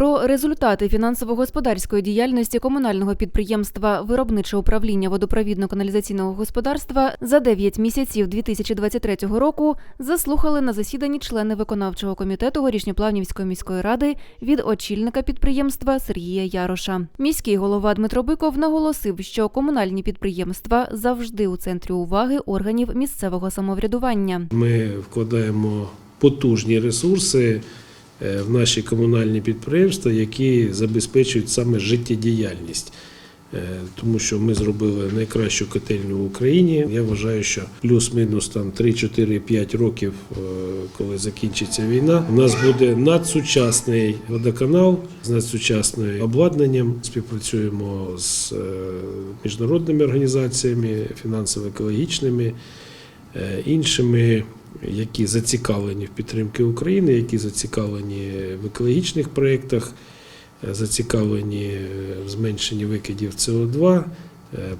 Про результати фінансово-господарської діяльності комунального підприємства Виробниче управління водопровідно-каналізаційного господарства за 9 місяців 2023 року заслухали на засіданні члени виконавчого комітету Горішньоплавнівської міської ради від очільника підприємства Сергія Яроша. Міський голова Дмитро Биков наголосив, що комунальні підприємства завжди у центрі уваги органів місцевого самоврядування. Ми вкладаємо потужні ресурси в наші комунальні підприємства, які забезпечують саме життєдіяльність. Е, Тому що ми зробили найкращу котельню в Україні. Я вважаю, що плюс-мінус там 3-4-5 років, е, коли закінчиться війна, у нас буде надсучасний водоканал з надсучасним обладнанням. Співпрацюємо з е, міжнародними організаціями, фінансово-екологічними, е, іншими, які зацікавлені в підтримці України, які зацікавлені в екологічних проєктах, е, зацікавлені в зменшенні викидів СО2, е,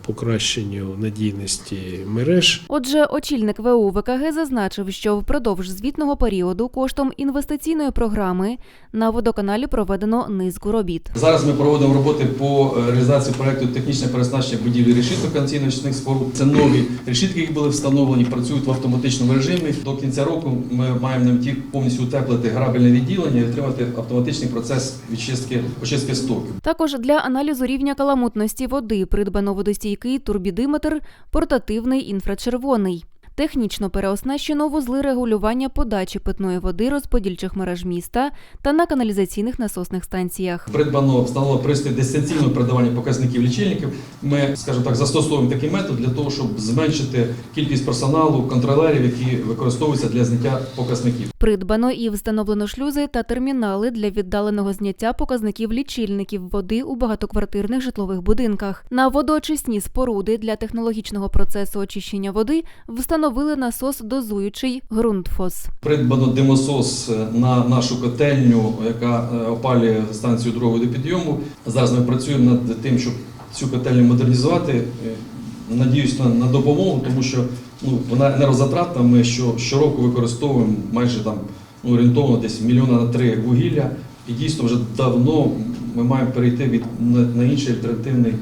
покращенню надійності мереж. Отже, очільник ВУ ВКГ зазначив, що впродовж звітного періоду коштом інвестиційної програми на водоканалі проведено низку робіт. Зараз ми проводимо роботи по е, реалізації проекту технічне переснащення будівлі решіток конційно-очисних споруд. Це нові решітки, які були встановлені, працюють в автоматичному режимі. До кінця року ми маємо на меті повністю утеплити грабельне відділення і отримати автоматичний процес відчистки очистки стоків. Також для аналізу рівня каламутності води придбано водостійкий турбідиметр, портативний інфрачервоний. Технічно переоснащено вузли регулювання подачі питної води розподільчих мереж міста та на каналізаційних насосних станціях. Придбано встановлено пристрій дистанційного передавання показників лічильників. Ми, скажімо так, застосовуємо такий метод для того, щоб зменшити кількість персоналу, контролерів, які використовуються для зняття показників. Придбано і встановлено шлюзи та термінали для віддаленого зняття показників лічильників води у багатоквартирних житлових будинках. На водоочисні споруди для технологічного процесу очищення води встановили насос дозуючий ґрунтфос. Придбано димосос е, на нашу котельню, яка е, опалює станцію другого водопідйому. Зараз ми працюємо над тим, щоб цю котельню модернізувати. Е, Надіюсь на, на допомогу, тому що ну, вона енергозатратна. Ми що, щороку використовуємо майже там ну, орієнтовно десь мільйона на три вугілля. І дійсно вже давно ми маємо перейти від на, на інший альтернативний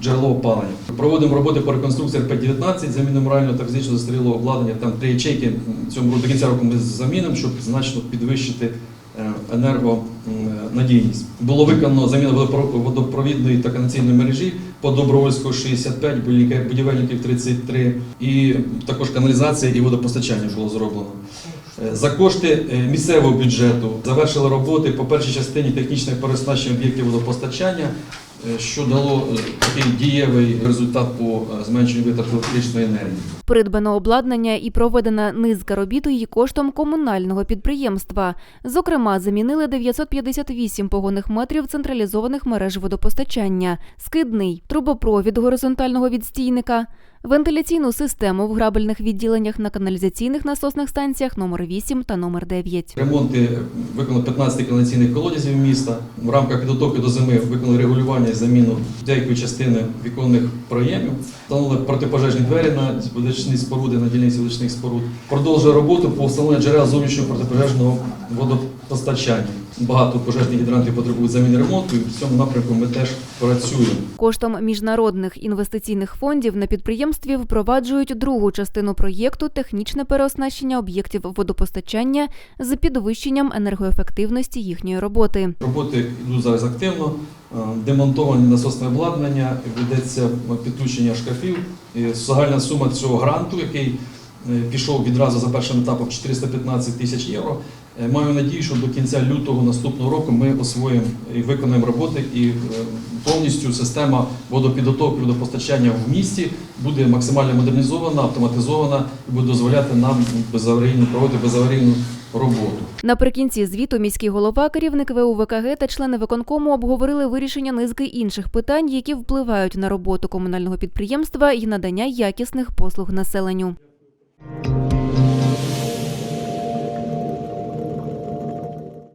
джерело опалення. Проводимо роботи по реконструкції РП-19, заміну морально та фізично застарілого обладнання. Там три ячейки цьому до кінця року ми замінимо, щоб значно підвищити е, енергонадійність. Було виконано заміну водопровідної та каналізаційної мережі по Добровольського 65, будівельників- будівельників 33 і також каналізація і водопостачання було зроблено. Е, За кошти е, місцевого бюджету завершили роботи по першій частині технічних переоснащення об'єктів водопостачання, е, що дало е, такий дієвий результат по е, зменшенню витрат електричної енергії. Придбано обладнання і проведена низка робіт її коштом комунального підприємства. Зокрема, замінили 958 погонних метрів централізованих мереж водопостачання, скидний, трубопровід горизонтального відстійника, вентиляційну систему в грабельних відділеннях на каналізаційних насосних станціях номер 8 та номер 9. Ремонти виконали 15 каналізаційних колодязів міста. В рамках підготовки до зими виконали регулювання і заміну деякої частини віконних проємів. Встановили протипожежні двері на водичні споруди, на дільниці водичних споруд. Продовжує роботу по встановленню джерел зовнішнього протипожежного водопостачання. Багато пожежних гідрантів потребують заміни ремонту, і в цьому напрямку ми теж працюємо. Коштом міжнародних інвестиційних фондів на підприємстві впроваджують другу частину проєкту технічне переоснащення об'єктів водопостачання з підвищенням енергоефективності їхньої роботи. Роботи йдуть зараз активно. Е, Демонтовані насосне обладнання, ведеться підключення шкафів. І Загальна сума цього гранту, який е, пішов відразу за першим етапом 415 тисяч євро. Е, Маю надію, що до кінця лютого наступного року ми освоїмо і виконаємо роботи, і е, повністю система водопідготовки, водопостачання в місті буде максимально модернізована, автоматизована і буде дозволяти нам безаварійно проводити безаварійну роботу. Наприкінці звіту міський голова, керівник ВУ ВКГ та члени виконкому обговорили вирішення низки інших питань, які впливають на роботу комунального підприємства і надання якісних послуг населенню.